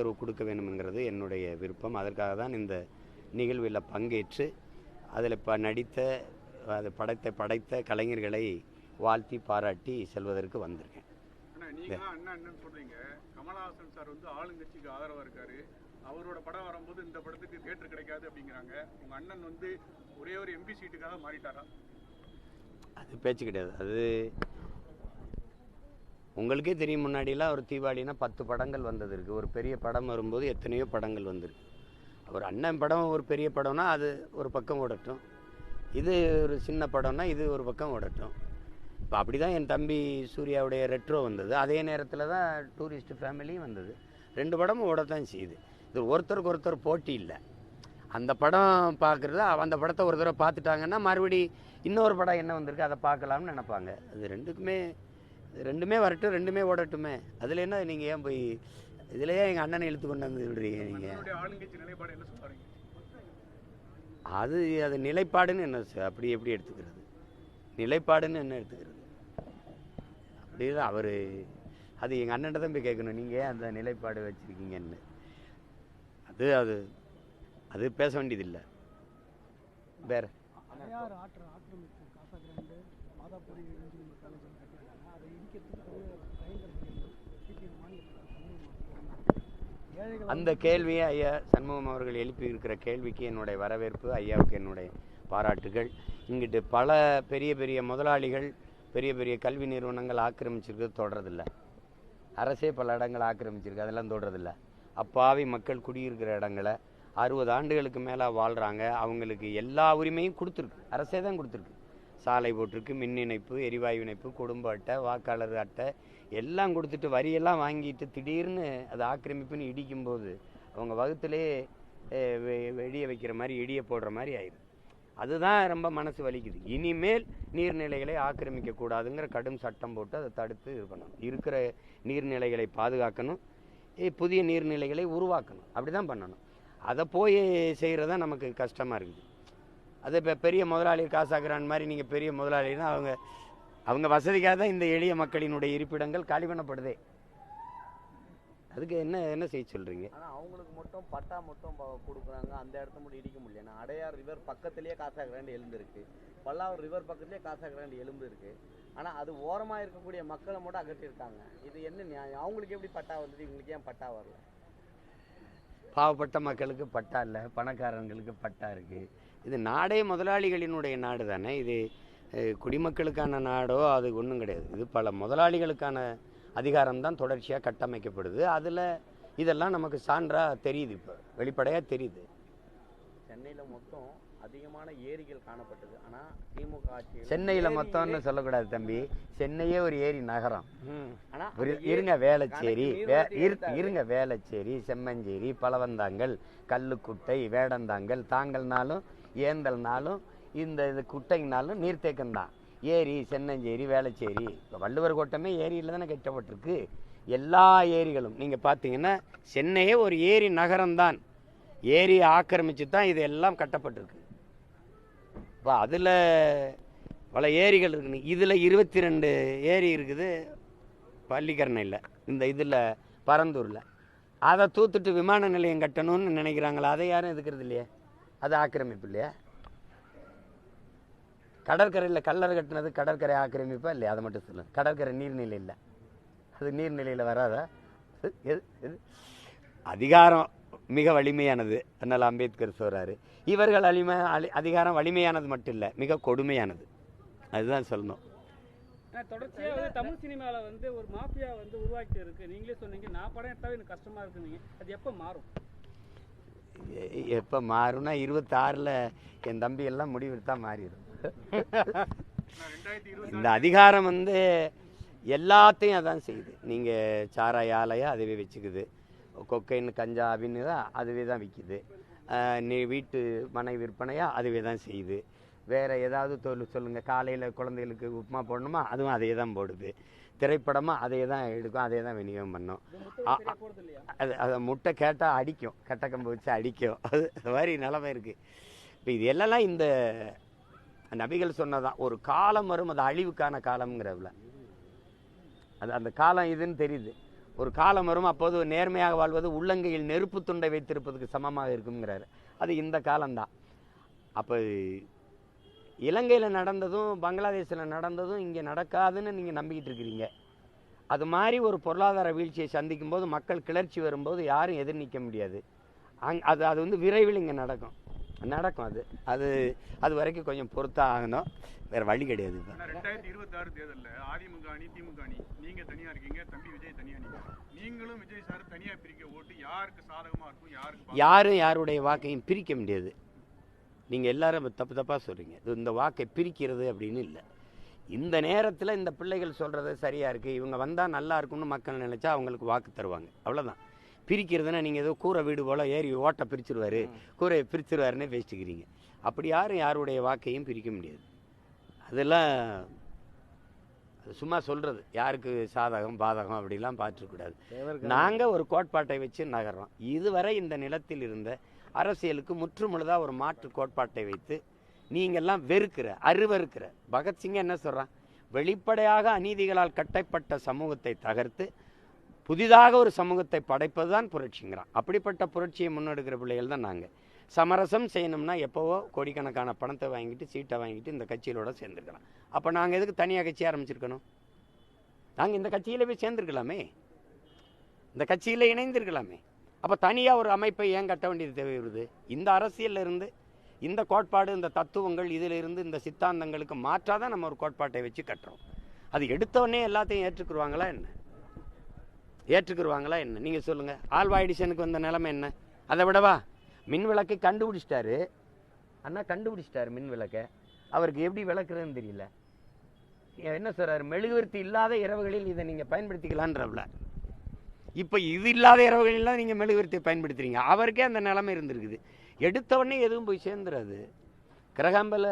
ஆதரவு கொடுக்க வேண்டும்ங்கிறது என்னுடைய விருப்பம். அதற்காக தான் இந்த நிகழ்வில் பங்கேற்று அதில் இப்போ நடித்த அது படைத்த படைத்த கலைஞர்களை வாழ்த்தி பாராட்டி செல்வதற்கு வந்திருக்கேன். கமலஹாசன் சார் வந்து ஆளுங்கட்சிக்கு ஆதரவா இருக்காரு. அவரோட படம் வரும்போது இந்த படத்துக்கு தியேட்டர் கிடைக்காது அப்படிங்கிறாங்க. உங்க அண்ணன் வந்து ஒரே ஒரு எம்பி சீட்டுக்காக மாறிட்டாரா? அது பேச்சு கிடையாது. அது உங்களுக்கே தெரியும் முன்னாடிலாம் ஒரு தீபாவளினா பத்து படங்கள் வந்தது இருக்குது ஒரு பெரிய படம் வரும்போது எத்தனையோ படங்கள் வந்திருக்கு. ஒரு அண்ணன் படம் ஒரு பெரிய படம்னா அது ஒரு பக்கம் ஓடட்டும். இது ஒரு சின்ன படம்னா இது ஒரு பக்கம் ஓடட்டும். இப்போ அப்படி தான் என் தம்பி சூர்யாவுடைய ரெட்ரோ வந்தது. அதே நேரத்தில் தான் டூரிஸ்ட் ஃபேமிலியும் வந்தது. ரெண்டு படமும் ஓடத்தான் செய்யுது. இது ஒருத்தருக்கு ஒருத்தர் போட்டி இல்லை. அந்த படம் பார்க்குறது அந்த படத்தை ஒரு தடவை பார்த்துட்டாங்கன்னா மறுபடி இன்னொரு படம் என்ன வந்திருக்கு அதை பார்க்கலாம்னு நினைப்பாங்க. அது ரெண்டுக்குமே ரெண்டுமே வரட்டும் ரெண்டுமே ஓடட்டுமே. அதில் என்ன நீங்கள் ஏன் போய் இதுலயே எங்கள் அண்ணனை இழுத்து கொண்டு வந்து விடுறீங்க நீங்கள் அண்ணனுடைய ஆளுங்கட்சி நிலைப்பாடு என்ன சொல்றீங்க? அது அது நிலைப்பாடுன்னு என்ன அப்படி எப்படி எடுத்துக்கிறது? நிலைப்பாடுன்னு என்ன எடுத்துக்கிறது? அப்படிதான் அவர் அது எங்கள் அண்ணன்ட்ட தான் போய் கேட்கணும். நீங்கள் ஏன் அந்த நிலைப்பாடு வச்சுருக்கீங்கன்னு. அது அது அது பேச வேண்டியதில்லை. வேற. அந்த கேள்வியை ஐயா சண்முகம் அவர்கள் எழுப்பி இருக்கிற கேள்விக்கு என்னுடைய வரவேற்பு ஐயாவுக்கு என்னுடைய பாராட்டுகள். இங்கிட்டு பல பெரிய பெரிய முதலாளிகள் பெரிய பெரிய கல்வி நிறுவனங்கள் ஆக்கிரமிச்சிருக்கிறது தொடரதில்ல அரசே பல இடங்கள் ஆக்கிரமிச்சிருக்கு அதெல்லாம் தொடரதில்ல அப்பாவி மக்கள் குடியிருக்கிற இடங்களை அறுபது ஆண்டுகளுக்கு மேலே வாழ்கிறாங்க அவங்களுக்கு எல்லா உரிமையும் கொடுத்துருக்கு. அரசே தான் கொடுத்துருக்கு. சாலை போட்டிருக்கு மின் இணைப்பு எரிவாயு இணைப்பு குடும்ப அட்டை வாக்காளர் அட்டை எல்லாம் கொடுத்துட்டு வரியெல்லாம் வாங்கிட்டு திடீர்னு அது ஆக்கிரமிப்புன்னு இடிக்கும்போது அவங்க வகுத்துலேயே அஹ், வெ- வெடிய வைக்கிற மாதிரி இடியை போடுற மாதிரி ஆயிடுது. அதுதான் ரொம்ப மனசு வலிக்குது. இனிமேல் நீர்நிலைகளை ஆக்கிரமிக்கக்கூடாதுங்கிற கடும் சட்டம் போட்டு அதை தடுத்து இது பண்ணணும். இருக்கிற நீர்நிலைகளை பாதுகாக்கணும். புதிய நீர்நிலைகளை உருவாக்கணும். அப்படி தான் பண்ணணும். அதை போய் செய்கிறது தான் நமக்கு கஷ்டமாக இருக்குது. அது இப்போ பெரிய முதலாளி காசாக்குறான் மாதிரி நீங்கள் பெரிய முதலாளின்னா அவங்க அவங்க வசதிக்காக தான் இந்த எளிய மக்களினுடைய இருப்பிடங்கள் காலி பண்ணப்படுதே. அதுக்கு என்ன என்ன செய்ய சொல்கிறீங்க ஆனா அவங்களுக்கு மட்டும் பட்டா மட்டும் கொடுக்குறாங்க. அந்த இடத்த மட்டும் இடிக்க முடியல. அடையார் ரிவர் பக்கத்திலேயே காசா கிராண்ட் எலும்பு இருக்கு பல்லாவூர் ரிவர் பக்கத்திலேயே காசா கிராண்ட் எலும்பு இருக்கு ஆனா அது ஓரமா இருக்கக்கூடிய மக்களை மட்டும் அகற்றிருக்காங்க இது என்ன நியாயம்? அவங்களுக்கு எப்படி பட்டா வந்தது? இவங்களுக்கு ஏன் பட்டா வரல? பாவப்பட்ட மக்களுக்கு பட்டா இல்லை. பணக்காரங்களுக்கு பட்டா இருக்குது இது நாடே முதலாளிகளினுடைய நாடு தானே இது குடிமக்களுக்கான நாடோ அது ஒன்றும் கிடையாது. இது பல முதலாளிகளுக்கான அதிகாரம் தான் தொடர்ச்சியாக கட்டமைக்கப்படுது. அதில் இதெல்லாம் நமக்கு சான்றாக தெரியுது இப்போ. வெளிப்படையாக தெரியுது. சென்னையில மொத்தம் அதிகமான ஏரிகள் காணப்பட்டது. ஆனா திமுக ஆட்சியில் சென்னையில் மொத்தம்னு சொல்லக்கூடாது தம்பி. சென்னையே ஒரு ஏரி நகரம். ஆனா ஒரு- அந்த ஏரி- இருங்க வேளச்சேரி. இருங்க வேளச்சேரி செம்மஞ்சேரி பலவந்தாங்கல் கல்லுக்குட்டை வேடந்தாங்கல் தாங்கல்னாலும் ஏந்தல்னாலும் இந்த இது குட்டைனாலும் நீர்த்தேக்கம் தான். ஏரி சென்னஞ்சேரி வேளச்சேரி. இப்போ வள்ளுவர் கோட்டமே ஏரியில் தானே கட்டப்பட்டிருக்கு. எல்லா ஏரிகளும் நீங்கள் பார்த்தீங்கன்னா சென்னையே ஒரு ஏரி நகரம்தான். ஏரியை ஆக்கிரமித்து தான் இது எல்லாம் கட்டப்பட்டிருக்கு. இப்போ அதில் பல ஏரிகள் இருக்குது இதில் இருபத்தி ரெண்டு ஏரி இருக்குது பள்ளிக்கரணையில். இந்த இதில் பரந்தூரில். அதை தூத்துட்டு விமான நிலையம் கட்டணும்னு நினைக்கிறாங்களா அதை யாரும் எதுக்கிறது இல்லையே? அது ஆக்கிரமிப்பு இல்லையா? கடற்கரையில் கல்லறை கட்டினது கடற்கரை ஆக்கிரமிப்பா இல்லையா? அதை மட்டும் சொல்லுங்க கடற்கரை நீர்நிலை இல்லை. அது நீர்நிலையில் வராதா? எது- அதிகாரம் மிக வலிமையானது. அதனால் அம்பேத்கர் சொல்கிறாரு இவர்கள் வலிமை அலி- அதிகாரம் வலிமையானது மட்டும் இல்லை மிக கொடுமையானது. அதுதான் சொல்லணும். ஆனா தொடர்ச்சியா வந்து தமிழ் சினிமால வந்து ஒரு மாஃபியா வந்து உருவாக்கி இருக்கு நீங்களே சொன்னீங்க நான் படம் எடுத்தாவே எனக்கு கஷ்டமா இருக்குனீங்க அது எப்ப மாறும்? எப்போ மாறும்னா இருபத்தாறில் என் தம்பி எல்லாம் மாறிடும் நான் ரெண்டாயிரத்தி இருபத்தி இந்த அதிகாரம் வந்து எல்லாத்தையும் அதான் செய்யுது. நீங்கள் சாராய ஆலையா அதுவே வச்சுக்குது. கொக்கைன்னு கஞ்சா அப்படின்னு தான் அதுவே தான் விற்கிது நீ வீட்டு மனை விற்பனையாக அதுவே தான் செய்யுது. வேறு ஏதாவது தொழில் சொல்லுங்கள் காலையில் குழந்தைகளுக்கு உப்புமா போடணுமா? அதுவும் அதே தான் போடுது. திரைப்படமாக அதே தான் எடுக்கும் அதே தான் விநியோகம் பண்ணும். அது அதை முட்டை கேட்டால் அடிக்கும். கெட்ட கம்பு வச்சு அடிக்கும். அது அது மாதிரி நிலமை இருக்குது இப்போ இது எல்லாம் இந்த நபிகள் சொன்னதான் ஒரு காலம் வரும் அது அழிவுக்கான காலம்ங்கிறதுல. அது அந்த காலம் இதுன்னு தெரியுது. ஒரு காலம் வரும் அப்போது நேர்மையாக வாழ்வது உள்ளங்கையில் நெருப்பு துண்டை வைத்திருப்பதுக்கு சமமாக இருக்குங்கிறாரு அது இந்த காலம்தான். அப்போ இலங்கையில் நடந்ததும் பங்களாதேஷில் நடந்ததும் இங்கே நடக்காதுன்னு நீங்கள் நம்பிக்கிட்டு இருக்கிறீங்க. அது மாதிரி ஒரு பொருளாதார வீழ்ச்சியை சந்திக்கும் போது மக்கள் கிளர்ச்சி வரும்போது யாரும் எதிர் நிற்க முடியாது. அங் அது அது வந்து விரைவில் இங்கே நடக்கும். நடக்கும் அது. அது அது வரைக்கும் கொஞ்சம் பொறுத்தா ஆகணும் வேறு வழி கிடையாது இப்போ. ரெண்டாயிரத்தி இருபத்தி ஆறு தேர்தலில் அதிமுக அணி திமுக அணி நீங்க தனியா இருக்கீங்க தம்பி விஜய் தனியா நீங்க. நீங்களும் விஜய் சார் தனியா பிரிக்க ஓட்டு யாருக்கு சாதகமா இருக்கும் யாருக்கு யாரும் யாருடைய வாக்கையும் பிரிக்க முடியாது. நீங்கள் எல்லாரும் தப்பு தப்பாக சொல்கிறீங்க இது இந்த வாக்கை பிரிக்கிறது அப்படின்னு இல்லை. இந்த நேரத்தில் இந்த பிள்ளைகள் சொல்கிறது சரியாக இருக்குது இவங்க வந்தால் நல்லா இருக்கும்னு மக்கள் நினச்சா அவங்களுக்கு வாக்கு தருவாங்க. அவ்வளோதான் பிரிக்கிறதுனா நீங்கள் ஏதோ கூரை வீடு போல் ஏறி ஓட்டை பிரிச்சிருவாரு. கூரையை பிரிச்சிருவாருன்னே பேசிட்டுக்கிறீங்க அப்படி யாரும் யாருடைய வாக்கையும் பிரிக்க முடியாது. அதெல்லாம் அது சும்மா சொல்கிறது யாருக்கு சாதகம் பாதகம் அப்படிலாம் பார்த்துக்கூடாது நாங்கள் ஒரு கோட்பாட்டை வச்சு நகர்றோம். இதுவரை இந்த நிலத்தில் இருந்த அரசியலுக்கு முற்றுமுழுதாக ஒரு மாற்று கோட்பாட்டை வைத்து நீங்கள்லாம் வெறுக்கிற அருவருக்கிற பகத்சிங் என்ன சொல்கிறான் வெளிப்படையாக அநீதிகளால் கட்டப்பட்ட சமூகத்தை தகர்த்து புதிதாக ஒரு சமூகத்தை படைப்பது தான் புரட்சிங்கிறான். அப்படிப்பட்ட புரட்சியை முன்னெடுக்கிற பிள்ளைகள் தான் நாங்கள் சமரசம் செய்யணும்னா எப்போவோ கோடிக்கணக்கான பணத்தை வாங்கிட்டு சீட்டை வாங்கிட்டு இந்த கட்சியிலோட சேர்ந்துருக்கலாம். அப்போ நாங்கள் எதுக்கு தனியாக கட்சி ஆரம்பிச்சிருக்கணும்? நாங்கள் இந்த கட்சியில் போய் சேர்ந்துருக்கலாமே. இந்த கட்சியில் இணைந்திருக்கலாமே. அப்போ தனியாக ஒரு அமைப்பை ஏன் கட்ட வேண்டியது தேவை வருது இந்த அரசியலில் இருந்து இந்த கோட்பாடு இந்த தத்துவங்கள் இதிலிருந்து இந்த சித்தாந்தங்களுக்கு மாற்றாதான் நம்ம ஒரு கோட்பாட்டை வச்சு கட்டுறோம். அது எடுத்தோடனே எல்லாத்தையும் ஏற்றுக்குருவாங்களா என்ன? ஏற்றுக்குருவாங்களா என்ன? நீங்கள் சொல்லுங்கள் ஆல்வா எடிசனுக்கு வந்த நிலைமை என்ன? அதை விடவா மின் விளக்கை கண்டுபிடிச்சிட்டாரு. அண்ணா கண்டுபிடிச்சிட்டாரு மின் விளக்கை. அவருக்கு எப்படி விளக்குறதுன்னு தெரியல. என்ன சொல்கிறார் மெழுகுவர்த்தி இல்லாத இரவுகளில் இதை நீங்கள் பயன்படுத்திக்கலான்றவில்ல இப்போ இது இல்லாத இரவுகளில் நீங்கள் மெழுகுவர்த்தியை பயன்படுத்துகிறீங்க அவருக்கே அந்த நிலைமை இருந்திருக்குது. எடுத்தவொடனே எதுவும் போய் சேர்ந்துடாது கிரகாம்பல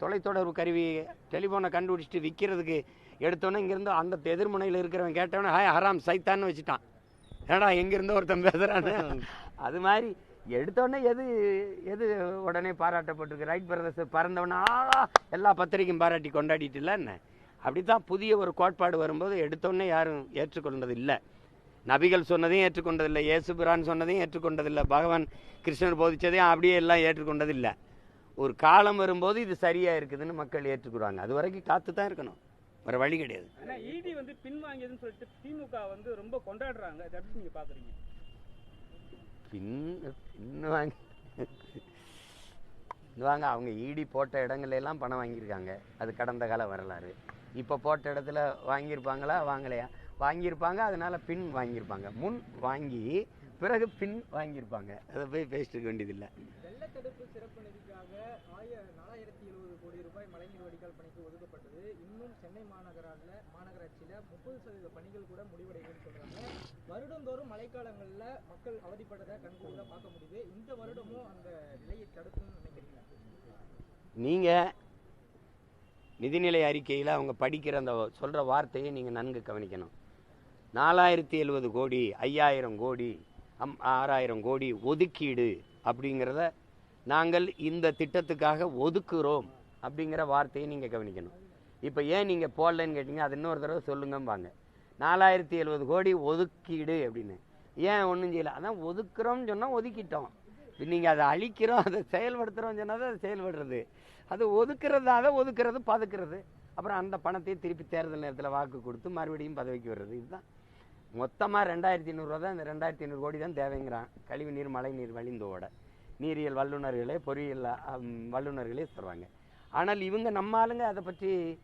தொலைத்தொடர்பு கருவி டெலிஃபோனை கண்டுபிடிச்சிட்டு விற்கிறதுக்கு எடுத்தோன்னே இங்கேருந்து அந்த எதிர்முனையில் இருக்கிறவன் கேட்டவனே ஹாய் ஹராம் சைத்தான்னு வச்சுட்டான். ஏடா எங்கேருந்தோ ஒருத்தன் பேசுகிறான்னு அது மாதிரி எடுத்தோடனே எது எது உடனே பாராட்டப்பட்டிருக்கு? ரைட் பிரதர்ஸ் பறந்தவனா எல்லா பத்திரிக்கையும் பாராட்டி கொண்டாடிட்டு இல்லை என்ன? அப்படித்தான் புதிய ஒரு கோட்பாடு வரும்போது எடுத்தோடனே யாரும் ஏற்றுக்கொண்டது இல்லை. நபிகள் சொன்னதையும் ஏற்றுக்கொண்டதில்லை இயேசுபிரான் சொன்னதையும் ஏற்றுக்கொண்டதில்லை பகவான் கிருஷ்ணர் போதித்ததையும் அப்படியே எல்லாம் ஏற்றுக்கொண்டதில்லை ஒரு காலம் வரும்போது இது சரியாக இருக்குதுன்னு மக்கள் ஏற்றுக்குறாங்க. அது வரைக்கும் காத்து தான் இருக்கணும். வேற வழி கிடையாது. இடி வந்து பின்வாங்கியதுன்னு சொல்லிட்டு திமுக வந்து ரொம்ப கொண்டாடுறாங்க. அதை எப்படி நீங்க பாக்குறீங்க? பின் பின்வாங்க வாங்க அவங்க ஈடி போட்ட இடங்கள்ல எல்லாம் பணம் வாங்கியிருக்காங்க. அது கடந்த கால வரலாறு. இப்போ போட்ட இடத்துல வாங்கியிருப்பாங்களா? வாங்கலையா? வாங்கியிருப்பாங்க அதனால பின் வாங்கியிருப்பாங்க. முன் வாங்கி பிறகு பின் வாங்கியிருப்பாங்க. அதை போய் பேசிட்டு இருக்க வேண்டியதில்லை. வெள்ளத்தடுப்பு சிறப்பு நிதிக்காக கோடி ரூபாய் மழைநீர் வடிகால் பணிக்கு ஒதுக்கப்பட்டது. இன்னும் சென்னை மாநகரால மாநகராட்சியில் முப்பது சதவீத பணிகள் கூட முடிவடையுதுன்னு சொல்கிறாங்க வருடந்தோறும் மழைக்காலங்களில் மக்கள் அவதிப்பட்டதை கண்கூட பார்க்க முடியுது. இந்த வருடமும் அந்த நிலையை தடுக்கும்னு நினைக்கிறீங்க நீங்கள் நிதிநிலை அறிக்கையில் அவங்க படிக்கிற அந்த சொல்கிற வார்த்தையை நீங்கள் நன்கு கவனிக்கணும். நாலாயிரத்தி எழுபது கோடி ஐயாயிரம் கோடி அம் ஆறாயிரம் கோடி ஒதுக்கீடு அப்படிங்கிறத நாங்கள் இந்த திட்டத்துக்காக ஒதுக்குறோம். அப்படிங்கிற வார்த்தையை நீங்கள் கவனிக்கணும். இப்போ ஏன் நீங்கள் போடலன்னு கேட்டீங்க அது இன்னொரு தடவை சொல்லுங்கம்பாங்க நாலாயிரத்தி எழுபது கோடி ஒதுக்கீடு அப்படின்னு. ஏன் ஒன்றும் செய்யல? அதான் ஒதுக்குறோம்னு சொன்னால் ஒதுக்கிட்டோம். நீங்கள் அதை அழிக்கிறோம் அதை செயல்படுத்துகிறோம்னு சொன்னால் தான் அது செயல்படுறது. அது ஒதுக்குறதாக ஒதுக்குறது பதுக்கிறது. அப்புறம் அந்த பணத்தையும் திருப்பி தேர்தல் நேரத்தில் வாக்கு கொடுத்து மறுபடியும் பதவிக்கு வர்றது இதுதான். மொத்தமாக ரெண்டாயிரத்தி ஐநூறுரூவா தான். இந்த ரெண்டாயிரத்தி ஐநூறு கோடி தான் தேவைங்கிறான். கழிவு நீர் மழை நீர் வழிந்தோட. நீரியல் வல்லுநர்களே பொறியியல் வல்லுநர்களே சொல்கிறாங்க ஆனால் இவங்க நம்ம ஆளுங்க அதை பற்றி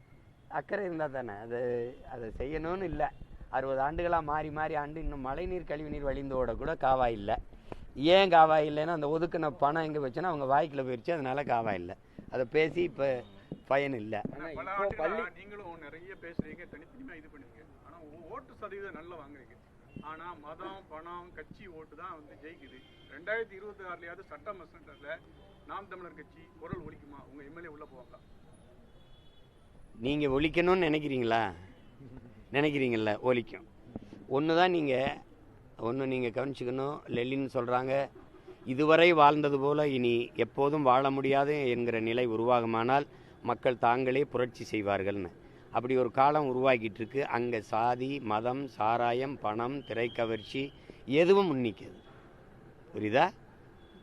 அக்கறை இருந்தால் தானே? அது அதை செய்யணும்னு இல்லை. அறுபது ஆண்டுகளாக மாறி மாறி ஆண்டு இன்னும் மழைநீர் கழிவுநீர் வழிந்தோட கூட காவா இல்லை. ஏன் காவா இல்லைன்னா அந்த ஒதுக்கின பணம் எங்கே வச்சுன்னா அவங்க வாய்க்குள்ள போயிடுச்சு அதனால காவா இல்லை. அதை பேசி இப்போ பயன் இல்லை. பள்ளி நீங்களும் நிறைய பேசுறீங்க. தனித்தனியா இது பண்ணுவீங்க. ஆனா ஓ- ஓட்டு சதவீதம் நல்லா வாங்குறீங்க. ஆனா மதம் பணம் கட்சி ஓட்டு தான் வந்து ஜெயிக்குது. ரெண்டாயிரத்தி இருபத்தி ஆறுலயாவது சட்ட மசனத்துல நாம் தமிழர் கட்சி குரல் ஒழிக்குமா உங்க எம்எல்ஏ உள்ள போவாங்களா? நீங்கள் ஒழிக்கணும்னு நினைக்கிறீங்களா? நினைக்கிறீங்கள ஒழிக்கும் ஒன்று தான் நீங்கள் ஒன்று நீங்கள் கவனிச்சுக்கணும். லெலின்னு சொல்கிறாங்க இதுவரை வாழ்ந்தது போல இனி எப்போதும் வாழ முடியாது என்கிற நிலை உருவாகுமானால் மக்கள் தாங்களே புரட்சி செய்வார்கள்னு. அப்படி ஒரு காலம் உருவாக்கிட்டு இருக்கு அங்கே சாதி மதம் சாராயம் பணம் திரைக்கவர்ச்சி எதுவும் முன்னிக்குது புரியுதா?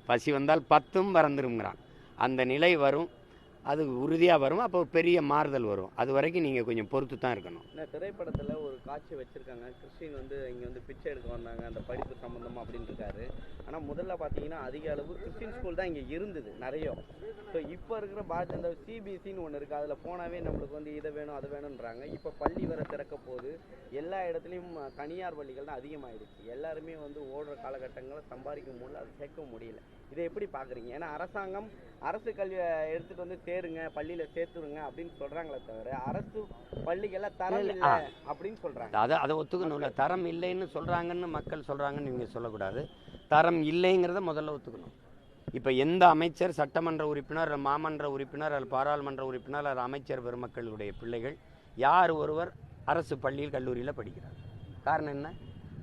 பசி வந்தால் பத்தும் பறந்துருங்கிறான் அந்த நிலை வரும். அது உறுதியாக வரும். அப்போ பெரிய மாறுதல் வரும். அது வரைக்கும் நீங்கள் கொஞ்சம் பொறுத்து தான் இருக்கணும். இந்த திரைப்படத்தில் ஒரு காட்சி வச்சுருக்காங்க. கிறிஸ்டின் வந்து இங்கே வந்து பிச்சை எடுக்க வந்தாங்க. அந்த படிப்பு சம்மந்தமாக அப்படின்னு இருக்காரு ஆனால் முதல்ல பார்த்தீங்கன்னா அதிக அளவு கிறிஸ்டின் ஸ்கூல் தான் இங்கே இருந்தது நிறைய. ஸோ இப்போ இருக்கிற பாரத் அந்த சிபிஎஸ்சின்னு ஒன்று இருக்குது அதில் போனாவே நம்மளுக்கு வந்து இதை வேணும் அதை வேணும்ன்றாங்க. இப்போ பள்ளி வர திறக்க போது எல்லா இடத்துலையும் தனியார் பள்ளிகள் தான் அதிகமாகிடுச்சு எல்லாருமே வந்து ஓடுற காலகட்டங்களில் சம்பாதிக்க முடியல அது சேர்க்க முடியல. இதை எப்படி பார்க்குறீங்க ஏன்னா அரசாங்கம் அரசு கல்வியை எடுத்துகிட்டு வந்து தேர் சேருங்க பள்ளியில சேர்த்துருங்க அப்படின்னு சொல்றாங்களே தவிர அரசு பள்ளிகள்ல தரம் இல்ல. அப்படின்னு சொல்றாங்க. அதை அதை ஒத்துக்கணும்ல. தரம் இல்லைன்னு சொல்கிறாங்கன்னு மக்கள் சொல்கிறாங்கன்னு நீங்கள் சொல்லக்கூடாது. தரம் இல்லைங்கிறத முதல்ல ஒத்துக்கணும். இப்போ எந்த அமைச்சர் சட்டமன்ற உறுப்பினர் மாமன்ற உறுப்பினர் அல்லது பாராளுமன்ற உறுப்பினர் அல்லது அமைச்சர் பெருமக்களுடைய பிள்ளைகள் யார் ஒருவர் அரசு பள்ளியில் கல்லூரியில் படிக்கிறார்? காரணம் என்ன?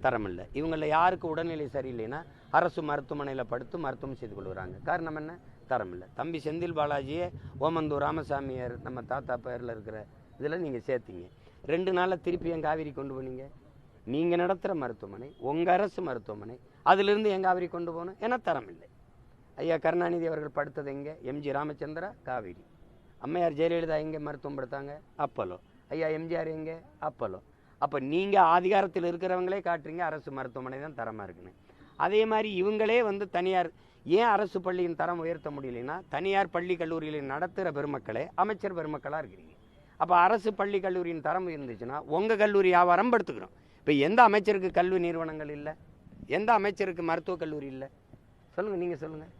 தரம் இல்லை. இவங்களில் யாருக்கு உடல்நிலை சரியில்லைன்னா அரசு மருத்துவமனையில் படுத்து மருத்துவம் செய்து கொள்கிறாங்க. காரணம் என்ன? தரம் இல்லை. தம்பி செந்தில் பாலாஜியே ஓமந்தூர் ராமசாமியார் நம்ம தாத்தா பேரில் இருக்கிற இதில் நீங்கள் சேர்த்தீங்க. ரெண்டு நாளில் திருப்பி என் காவிரி கொண்டு போனீங்க. நீங்கள் நடத்துகிற மருத்துவமனை உங்கள் அரசு மருத்துவமனை அதிலிருந்து என் காவிரி கொண்டு போகணும். ஏன்னா தரம் இல்லை. ஐயா கருணாநிதி அவர்கள் படுத்தது எங்கே? எம்ஜி ராமச்சந்திரா காவிரி. அம்மையார் ஜெயலலிதா எங்கே மருத்துவம் படுத்தாங்க? அப்பலோ ஐயா எம்ஜிஆர் எங்கே? அப்பலோ அப்போ நீங்கள் அதிகாரத்தில் இருக்கிறவங்களே காட்டுறீங்க அரசு மருத்துவமனை தான் தரமாக இருக்குன்னு. அதே மாதிரி இவங்களே வந்து தனியார் ஏன் அரசு பள்ளியின் தரம் உயர்த்த முடியலைன்னா தனியார் பள்ளி கல்லூரியில் நடத்துகிற பெருமக்களே அமைச்சர் பெருமக்களாக இருக்கிறீங்க. அப்போ அரசு பள்ளி கல்லூரியின் தரம் இருந்துச்சுன்னா உங்கள் கல்லூரி வியாபாரம் படுத்துக்கிறோம். இப்போ எந்த அமைச்சருக்கு கல்வி நிறுவனங்கள் இல்லை? எந்த அமைச்சருக்கு மருத்துவக் கல்லூரி இல்லை? சொல்லுங்கள் நீங்கள் சொல்லுங்கள்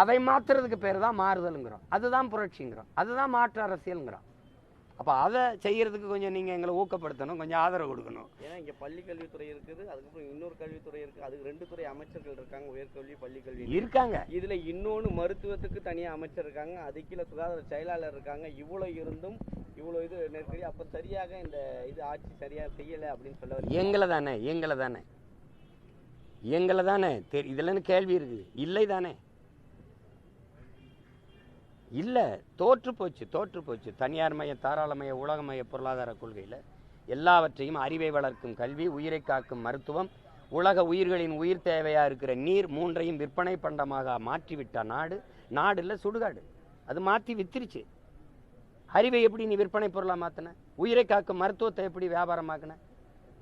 அதை மாற்றுறதுக்கு பேர் தான் மாறுதலுங்கிறோம். அதுதான் புரட்சிங்கிறோம். அதுதான் மாற்று அரசியலுங்கிறோம். அப்போ அதை செய்யறதுக்கு கொஞ்சம் நீங்கள் எங்களை ஊக்கப்படுத்தணும் கொஞ்சம் ஆதரவு கொடுக்கணும். ஏன்னா இங்க பள்ளி கல்வித்துறை இருக்குது அதுக்கப்புறம் இன்னொரு கல்வித்துறை இருக்கு. அதுக்கு ரெண்டு துறை அமைச்சர்கள் இருக்காங்க உயர்கல்வி பள்ளி கல்வி இருக்காங்க. இதுல இன்னொன்னு மருத்துவத்துக்கு தனியா அமைச்சர் இருக்காங்க அது கீழே சுகாதார செயலாளர் இருக்காங்க. இவ்வளவு இருந்தும் இவ்வளவு இது நெருக்கடி. அப்ப சரியாக இந்த இது ஆட்சி சரியா செய்யல அப்படின்னு சொல்ல. எங்களை தானே எங்களை தானே. எங்களை தானே. தெரி இதுலன்னு கேள்வி இருக்குது. இல்லை தானே. இல்லை தோற்று போச்சு தோற்று போச்சு. தனியார் மைய தாராளமய உலகமய பொருளாதார கொள்கையில் எல்லாவற்றையும் அறிவை வளர்க்கும் கல்வி உயிரை காக்கும் மருத்துவம் உலக உயிர்களின் உயிர் தேவையாக இருக்கிற நீர் மூன்றையும் விற்பனை பண்டமாக மாற்றிவிட்ட நாடு நாடு இல்லை சுடுகாடு. அது மாற்றி வித்துருச்சு. அறிவை எப்படி நீ விற்பனை பொருளாக மாற்றின உயிரை காக்கும் மருத்துவத்தை எப்படி வியாபாரமாக்கின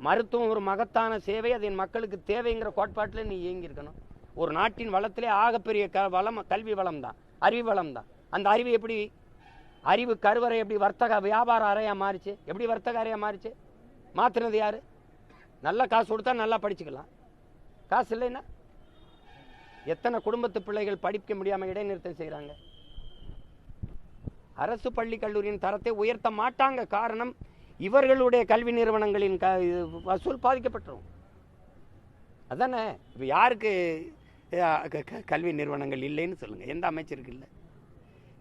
மருத்துவம் ஒரு மகத்தான சேவை அது என் மக்களுக்கு தேவைங்கிற கோட்பாட்டில் நீ இயங்கியிருக்கணும். ஒரு நாட்டின் வளத்திலே ஆகப்பெரிய க வளம் கல்வி வளம் தான் அறிவு வளம் தான் அந்த அறிவு எப்படி? அறிவு கருவறை எப்படி வர்த்தக வியாபார அறையாக மாறிச்சு? எப்படி வர்த்தக அறையாக மாறிச்சு? மாற்றினது யார்? நல்ல காசு கொடுத்தா நல்லா படிச்சுக்கலாம். காசு இல்லைன்னா எத்தனை குடும்பத்து பிள்ளைகள் படிக்க முடியாமல் இடைநிறுத்தம் செய்கிறாங்க அரசு பள்ளி கல்லூரியின் தரத்தை உயர்த்த மாட்டாங்க. காரணம் இவர்களுடைய கல்வி நிறுவனங்களின் க வசூல் பாதிக்கப்பட்டுரும். அதானே? இப்போ யாருக்கு கல்வி நிறுவனங்கள் இல்லைன்னு சொல்லுங்கள் எந்த அமைச்சருக்கு இல்லை?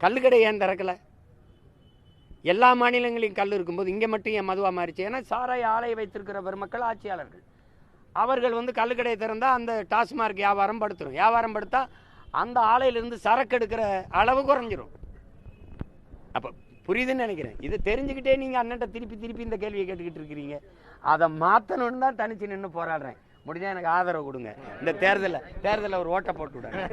கல்லுக்கடை ஏன் திறக்கல? எல்லா மாநிலங்களையும் கல் இருக்கும்போது இங்கே மட்டும் ஏன் மதுவாக மாறிச்சு? ஏன்னா சாராய ஆலை வைத்திருக்கிற பெருமக்கள் ஆட்சியாளர்கள். அவர்கள் வந்து கல்லுக்கடையை திறந்தால் அந்த டாஸ்மார்க் வியாபாரம் படுத்துரும். வியாபாரம் படுத்தா அந்த ஆலையிலிருந்து சரக்கு எடுக்கிற அளவு குறைஞ்சிரும். அப்போ புரியுதுன்னு நினைக்கிறேன். இதை தெரிஞ்சுக்கிட்டே நீங்கள் அண்ணன்ட்ட திருப்பி திருப்பி இந்த கேள்வியை கேட்டுக்கிட்டு இருக்கிறீங்க. அதை மாற்றணும்னு தான் தனிச்சு நின்று போராடுறேன். முடிஞ்சால் எனக்கு ஆதரவு கொடுங்க. இந்த தேர்தலில் தேர்தலில் ஒரு ஓட்டை போட்டு விடுங்க